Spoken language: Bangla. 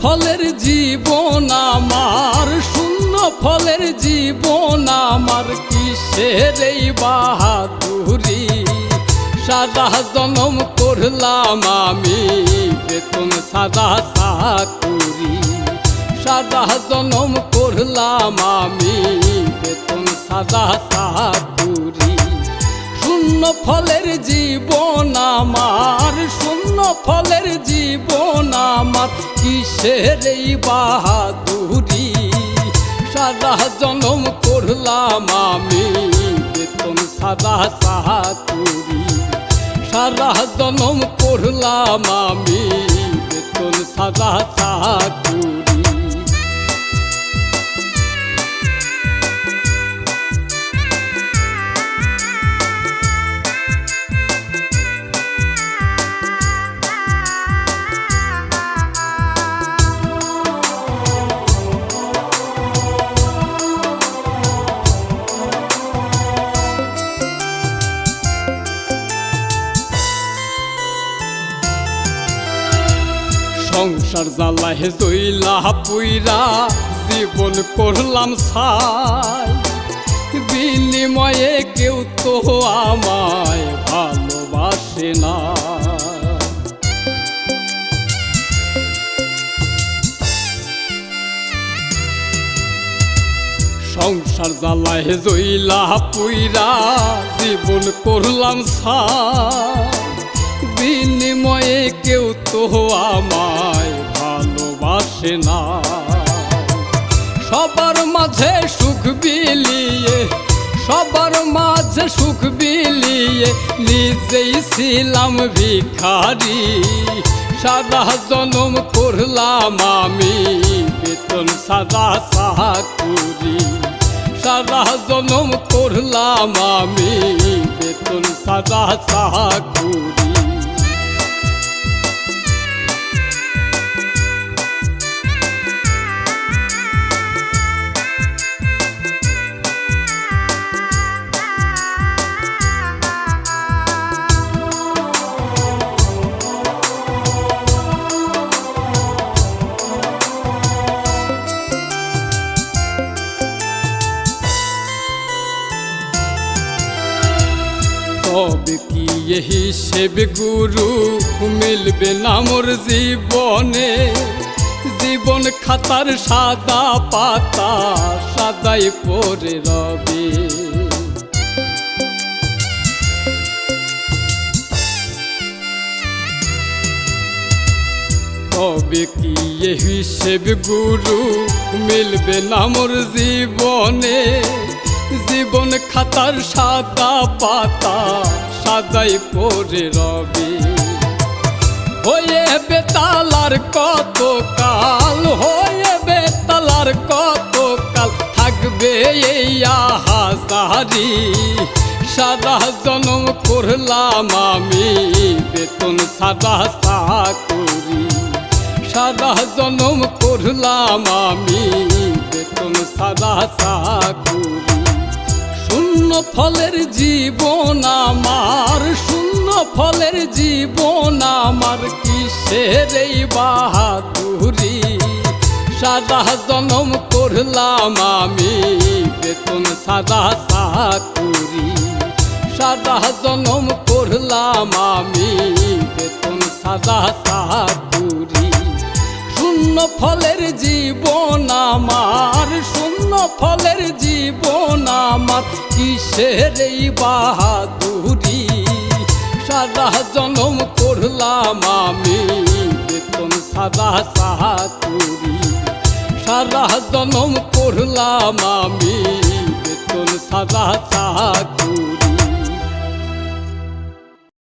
ফলের জীবন আমার, শূন্য ফলের জীবন আমার, কিসের এই বাহাদুরি? সাদা জনম করলাম আমি, বেতন সাদা চাকুরি। সাদা জনম করলাম আমি, বেতন সাদা চাকুরি। শূন্য ফলের জীবন আমার, শূন্য ফলের জীবন আমার। কিসের এই বাহাদুরি? সাদা জনম করলাম আমি, বেতন সাদা চাকুরি সাদা জনম করলাম আমি, বেতন সাদা চাকুরি সংসার জ্বালাহে জইলা পুইরা জীবন করলাম ছাই বিনিময়ে কেউ তো আমায় ভালোবাসে না। সংসার জ্বালাহে জইলা পুইরা জীবন করলাম ছাই বিনিময়ে কেউ তো আমায় ভালোবাসে না। সবার মাঝে সুখ বিলিয়ে, সবার মাঝে সুখ বিলিয়ে নিজেই ছিলাম ভিখারি। সাদা জনম করলাম আমি, বেতন সাদা চাকুরি। সাদা জনম করলাম আমি, বেতন সাদা চাকুরি। তবে কি এই সেব গুরু মিলবে না মোর জীবনে। জীবন খাতার সাদা পাতা, সাদাই পরে রবে। তবে কি এই সেব গুরু মিলবে না মোর জীবনে? জীবন খাতার সাদা পাতা সাদাই পরে রবে। হয়ে বেতালার কত কাল হয়ে বেতালার কত কাল থাকবে এই হাজারি সাদা জনম করলাম আমি, বেতন সাদা চাকুরি। সাদা জনম করলাম আমি, বেতন সাদা চাকুরি। শূন্য ফলের জীবন আমার, শূন্য ফলের জীবন আমার, কিসের এই বাহাদুরি? সাদা জনম করলাম আমি, বেতন সাদা চাকুরি। সাদা জনম করলাম আমি, বেতন সাদা চাকুরি। শূন্য ফলের জীবন আমার, শূন্য ফলের জীবন আমার কিসের এই বাহাদুরি? সাদা জনম করলাম আমি বেতন সাদা সাহাতুরি। সাদা জনম করলাম আমি বেতন সাদা চাকুরি